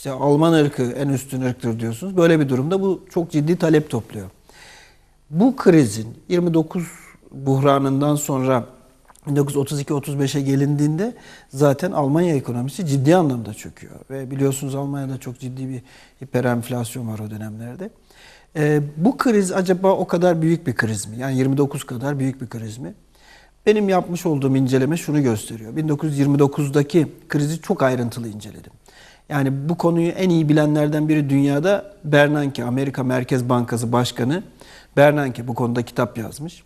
işte Alman ırkı en üstün ırktır diyorsunuz. Böyle bir durumda bu çok ciddi talep topluyor. Bu krizin 29 buhranından sonra 1932-35'e gelindiğinde zaten Almanya ekonomisi ciddi anlamda çöküyor. Ve biliyorsunuz Almanya'da çok ciddi bir hiperenflasyon var o dönemlerde. Ee, bu kriz acaba o kadar büyük bir kriz mi? Yani 29 kadar büyük bir kriz mi? Benim yapmış olduğum inceleme şunu gösteriyor. 1929'daki krizi çok ayrıntılı inceledim. Yani bu konuyu en iyi bilenlerden biri dünyada Bernanke, Amerika Merkez Bankası Başkanı Bernanke bu konuda kitap yazmış.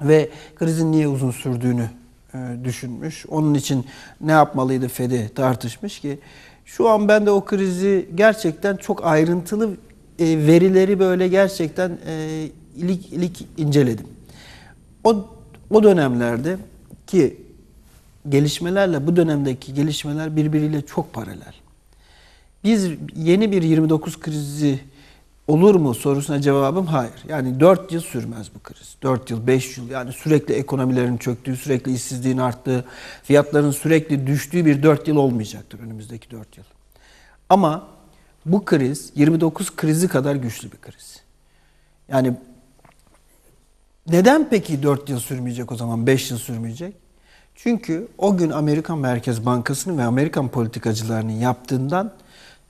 Ve krizin niye uzun sürdüğünü e, düşünmüş. Onun için ne yapmalıydı Fed'i tartışmış ki şu an ben de o krizi gerçekten çok ayrıntılı e, verileri böyle gerçekten e, ilik ilik inceledim. O o dönemlerde ki gelişmelerle bu dönemdeki gelişmeler birbiriyle çok paralel. Biz yeni bir 29 krizi olur mu sorusuna cevabım hayır. Yani 4 yıl sürmez bu kriz. 4 yıl, 5 yıl yani sürekli ekonomilerin çöktüğü, sürekli işsizliğin arttığı, fiyatların sürekli düştüğü bir 4 yıl olmayacaktır önümüzdeki 4 yıl. Ama bu kriz 29 krizi kadar güçlü bir kriz. Yani neden peki 4 yıl sürmeyecek o zaman 5 yıl sürmeyecek? Çünkü o gün Amerikan Merkez Bankası'nın ve Amerikan politikacılarının yaptığından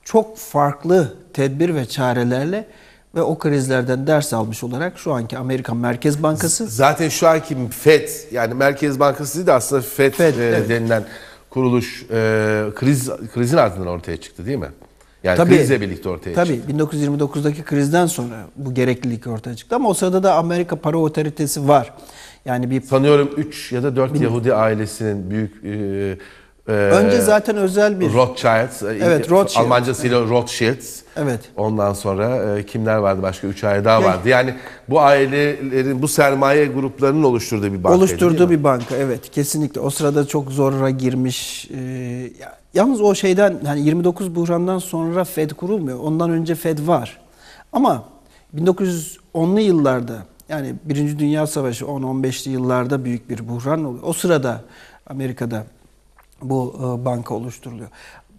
çok farklı tedbir ve çarelerle ve o krizlerden ders almış olarak şu anki Amerikan Merkez Bankası Zaten şu anki FED yani Merkez Bankası değil de aslında FED, FED, e, evet. denilen kuruluş e, kriz krizin ardından ortaya çıktı değil mi? Yani Tabii. krizle birlikte ortaya Tabii çıktı. 1929'daki krizden sonra bu gereklilik ortaya çıktı ama o sırada da Amerika para otoritesi var. Yani bir Sanıyorum 3 ya da 4 Yahudi ailesinin büyük e, e, önce zaten özel bir Rothschilds, e, Evet, Rothschild. Almancasıyla Rothschilds. evet Ondan sonra e, kimler vardı başka 3 aile daha vardı. Yani bu ailelerin bu sermaye gruplarının oluşturduğu bir banka. oluşturduğu bir banka evet kesinlikle o sırada çok zorra girmiş Ee, ya- yalnız o şeyden hani 29 buhrandan sonra Fed kurulmuyor ondan önce Fed var ama 1910'lu yıllarda yani Birinci Dünya Savaşı 10-15'li yıllarda büyük bir buhran oluyor o sırada Amerika'da bu e, banka oluşturuluyor.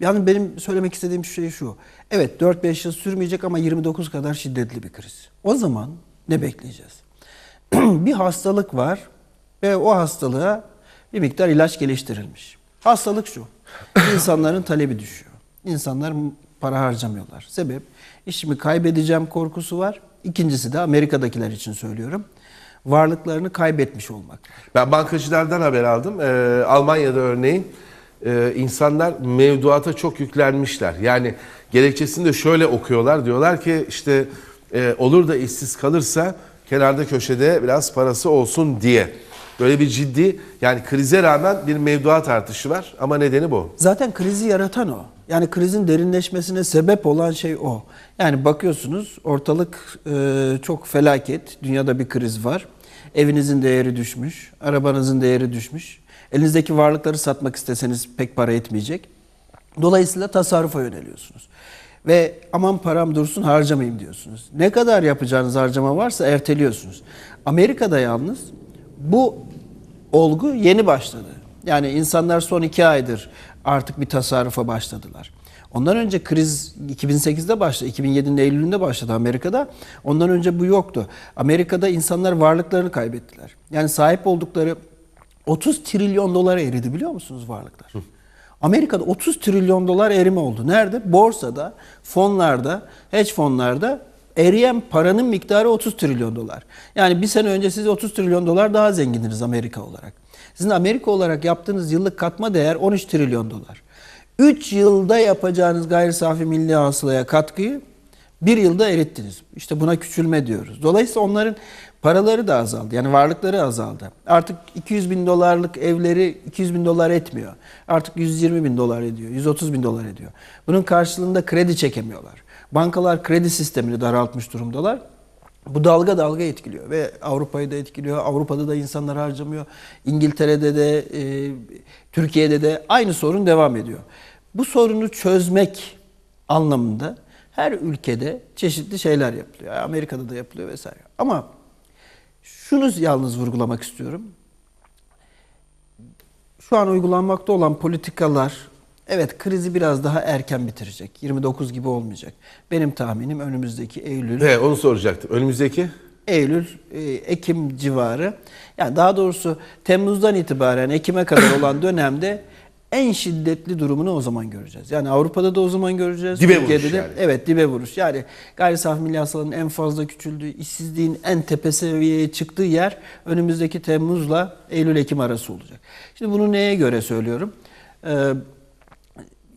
Yani benim söylemek istediğim şey şu. Evet 4-5 yıl sürmeyecek ama 29 kadar şiddetli bir kriz. O zaman ne bekleyeceğiz? bir hastalık var ve o hastalığa bir miktar ilaç geliştirilmiş. Hastalık şu. İnsanların talebi düşüyor. İnsanlar para harcamıyorlar. Sebep işimi kaybedeceğim korkusu var. İkincisi de Amerika'dakiler için söylüyorum. Varlıklarını kaybetmiş olmak. Ben bankacılardan haber aldım. Ee, Almanya'da örneğin e, insanlar mevduata çok yüklenmişler. Yani gerekçesini de şöyle okuyorlar. Diyorlar ki işte e, olur da işsiz kalırsa kenarda köşede biraz parası olsun diye. Böyle bir ciddi yani krize rağmen bir mevduat artışı var ama nedeni bu. Zaten krizi yaratan o. Yani krizin derinleşmesine sebep olan şey o. Yani bakıyorsunuz ortalık e, çok felaket. Dünyada bir kriz var. Evinizin değeri düşmüş, arabanızın değeri düşmüş. Elinizdeki varlıkları satmak isteseniz pek para etmeyecek. Dolayısıyla tasarrufa yöneliyorsunuz. Ve aman param dursun harcamayayım diyorsunuz. Ne kadar yapacağınız harcama varsa erteliyorsunuz. Amerika'da yalnız bu olgu yeni başladı. Yani insanlar son iki aydır artık bir tasarrufa başladılar. Ondan önce kriz 2008'de başladı, 2007'nin Eylül'ünde başladı Amerika'da. Ondan önce bu yoktu. Amerika'da insanlar varlıklarını kaybettiler. Yani sahip oldukları 30 trilyon dolara eridi biliyor musunuz varlıklar? Amerika'da 30 trilyon dolar erime oldu. Nerede? Borsada, fonlarda, hedge fonlarda eriyen paranın miktarı 30 trilyon dolar. Yani bir sene önce siz 30 trilyon dolar daha zengindiniz Amerika olarak. Sizin Amerika olarak yaptığınız yıllık katma değer 13 trilyon dolar. 3 yılda yapacağınız gayri safi milli hasılaya katkıyı bir yılda erittiniz. İşte buna küçülme diyoruz. Dolayısıyla onların paraları da azaldı. Yani varlıkları azaldı. Artık 200 bin dolarlık evleri 200 bin dolar etmiyor. Artık 120 bin dolar ediyor. 130 bin dolar ediyor. Bunun karşılığında kredi çekemiyorlar. Bankalar kredi sistemini daraltmış durumdalar. Bu dalga dalga etkiliyor ve Avrupa'yı da etkiliyor. Avrupa'da da insanlar harcamıyor. İngiltere'de de, e, Türkiye'de de aynı sorun devam ediyor. Bu sorunu çözmek anlamında her ülkede çeşitli şeyler yapılıyor. Amerika'da da yapılıyor vesaire. Ama şunu yalnız vurgulamak istiyorum. Şu an uygulanmakta olan politikalar Evet krizi biraz daha erken bitirecek. 29 gibi olmayacak. Benim tahminim önümüzdeki Eylül, He, onu soracaktım. Önümüzdeki? Eylül, e, Ekim civarı. Yani daha doğrusu Temmuz'dan itibaren Ekim'e kadar olan dönemde en şiddetli durumunu o zaman göreceğiz. Yani Avrupa'da da o zaman göreceğiz. Dibe Türkiye'de vuruş de, yani. Evet dibe vuruş. Yani gayri safi milli hasılanın en fazla küçüldüğü, işsizliğin en tepe seviyeye çıktığı yer önümüzdeki Temmuz'la Eylül-Ekim arası olacak. Şimdi bunu neye göre söylüyorum? Ee,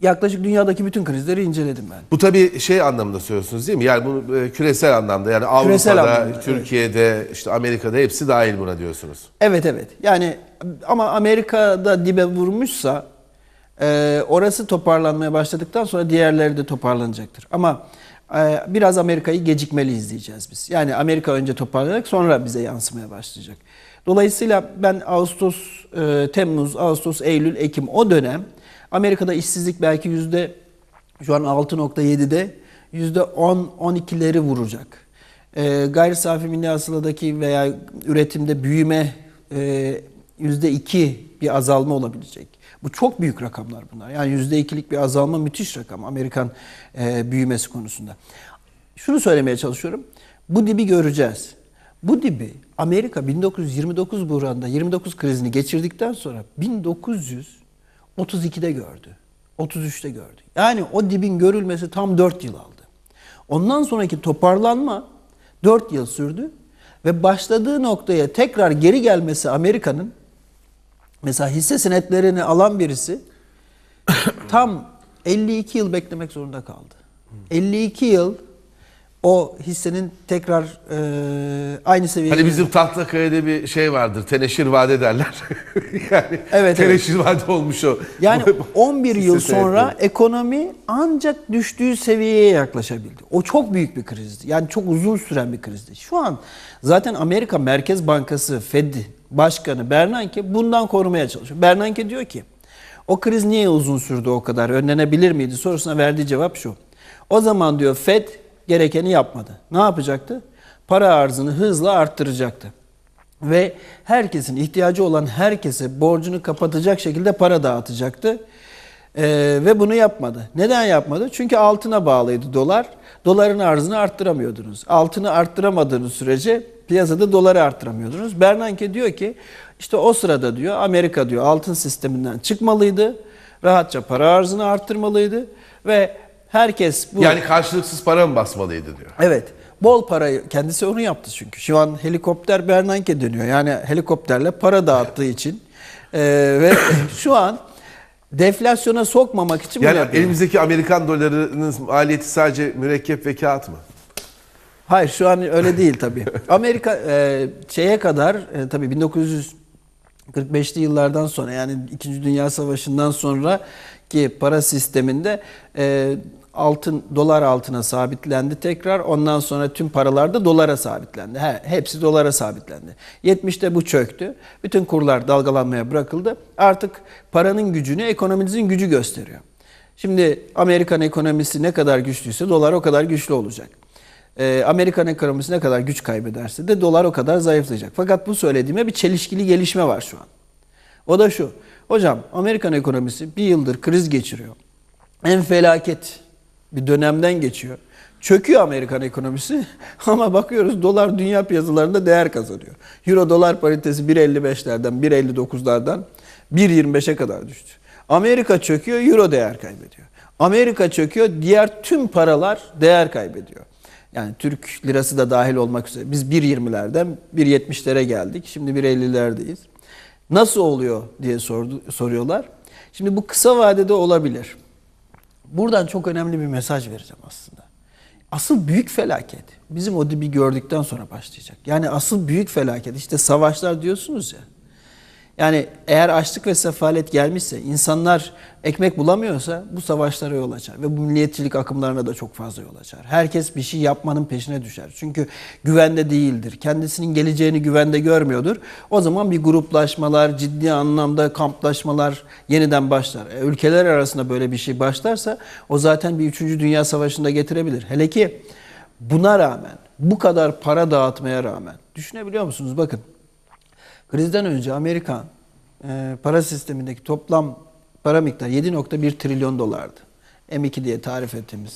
yaklaşık dünyadaki bütün krizleri inceledim ben. Bu tabii şey anlamında söylüyorsunuz değil mi? Yani bunu e, küresel anlamda yani Küresel Avrupa'da, anlamda, Türkiye'de, işte Amerika'da hepsi dahil buna diyorsunuz. Evet evet. Yani ama Amerika'da dibe vurmuşsa e, orası toparlanmaya başladıktan sonra diğerleri de toparlanacaktır. Ama e, biraz Amerika'yı gecikmeli izleyeceğiz biz. Yani Amerika önce toparlanacak sonra bize yansımaya başlayacak. Dolayısıyla ben Ağustos, e, Temmuz, Ağustos, Eylül, Ekim o dönem Amerika'da işsizlik belki yüzde şu an 6.7'de yüzde 10-12'leri vuracak. E, gayri safi milli hasıladaki veya üretimde büyüme e, yüzde iki bir azalma olabilecek. Bu çok büyük rakamlar bunlar. Yani yüzde ikilik bir azalma müthiş rakam Amerikan e, büyümesi konusunda. Şunu söylemeye çalışıyorum. Bu dibi göreceğiz. Bu dibi Amerika 1929 buhranında 29 krizini geçirdikten sonra 1932'de gördü. 33'te gördü. Yani o dibin görülmesi tam 4 yıl aldı. Ondan sonraki toparlanma 4 yıl sürdü ve başladığı noktaya tekrar geri gelmesi Amerika'nın mesela hisse senetlerini alan birisi tam 52 yıl beklemek zorunda kaldı. 52 yıl o hissenin tekrar e, aynı seviyeye Hani bizim Tahtakale'de bir şey vardır, teneşir vade derler. yani Evet, teneşir vade olmuş o. Yani 11 yıl sonra senetleri. ekonomi ancak düştüğü seviyeye yaklaşabildi. O çok büyük bir krizdi. Yani çok uzun süren bir krizdi. Şu an zaten Amerika Merkez Bankası Fed Başkanı Bernanke bundan korumaya çalışıyor. Bernanke diyor ki o kriz niye uzun sürdü o kadar? Önlenebilir miydi? Sorusuna verdiği cevap şu. O zaman diyor Fed gerekeni yapmadı. Ne yapacaktı? Para arzını hızla arttıracaktı ve herkesin ihtiyacı olan herkese borcunu kapatacak şekilde para dağıtacaktı. Ee, ve bunu yapmadı. Neden yapmadı? Çünkü altına bağlıydı dolar. Doların arzını arttıramıyordunuz. Altını arttıramadığınız sürece piyasada doları arttıramıyordunuz. Bernanke diyor ki işte o sırada diyor Amerika diyor altın sisteminden çıkmalıydı. Rahatça para arzını arttırmalıydı ve herkes bu Yani karşılıksız para mı basmalıydı diyor. Evet. Bol parayı kendisi onu yaptı çünkü. Şu an helikopter Bernanke dönüyor. Yani helikopterle para dağıttığı için Ee, ve şu an deflasyona sokmamak için bunu Yani yapıyor. elimizdeki Amerikan dolarının maliyeti sadece mürekkep ve kağıt mı? Hayır şu an öyle değil tabii. Amerika e, şeye kadar e, tabii 1945'li yıllardan sonra yani 2. Dünya Savaşı'ndan sonra ki para sisteminde e, altın dolar altına sabitlendi tekrar. Ondan sonra tüm paralar da dolara sabitlendi. He, hepsi dolara sabitlendi. 70'te bu çöktü. Bütün kurlar dalgalanmaya bırakıldı. Artık paranın gücünü ekonominizin gücü gösteriyor. Şimdi Amerikan ekonomisi ne kadar güçlüyse dolar o kadar güçlü olacak. Ee, Amerikan ekonomisi ne kadar güç kaybederse de dolar o kadar zayıflayacak. Fakat bu söylediğime bir çelişkili gelişme var şu an. O da şu. Hocam Amerikan ekonomisi bir yıldır kriz geçiriyor. En felaket bir dönemden geçiyor. Çöküyor Amerikan ekonomisi ama bakıyoruz dolar dünya piyasalarında değer kazanıyor. Euro dolar paritesi 1.55'lerden 1.59'lardan 1.25'e kadar düştü. Amerika çöküyor, euro değer kaybediyor. Amerika çöküyor, diğer tüm paralar değer kaybediyor. Yani Türk lirası da dahil olmak üzere. Biz 1.20'lerden 1.70'lere geldik. Şimdi 1.50'lerdeyiz. Nasıl oluyor diye sordu, soruyorlar. Şimdi bu kısa vadede olabilir. Buradan çok önemli bir mesaj vereceğim aslında. Asıl büyük felaket bizim o dibi gördükten sonra başlayacak. Yani asıl büyük felaket işte savaşlar diyorsunuz ya. Yani eğer açlık ve sefalet gelmişse, insanlar ekmek bulamıyorsa bu savaşlara yol açar. Ve bu milliyetçilik akımlarına da çok fazla yol açar. Herkes bir şey yapmanın peşine düşer. Çünkü güvende değildir. Kendisinin geleceğini güvende görmüyordur. O zaman bir gruplaşmalar, ciddi anlamda kamplaşmalar yeniden başlar. E, ülkeler arasında böyle bir şey başlarsa o zaten bir 3. Dünya Savaşı'nda getirebilir. Hele ki buna rağmen, bu kadar para dağıtmaya rağmen, düşünebiliyor musunuz? Bakın, Krizden önce Amerikan e, para sistemindeki toplam para miktarı 7.1 trilyon dolardı. M2 diye tarif ettiğimiz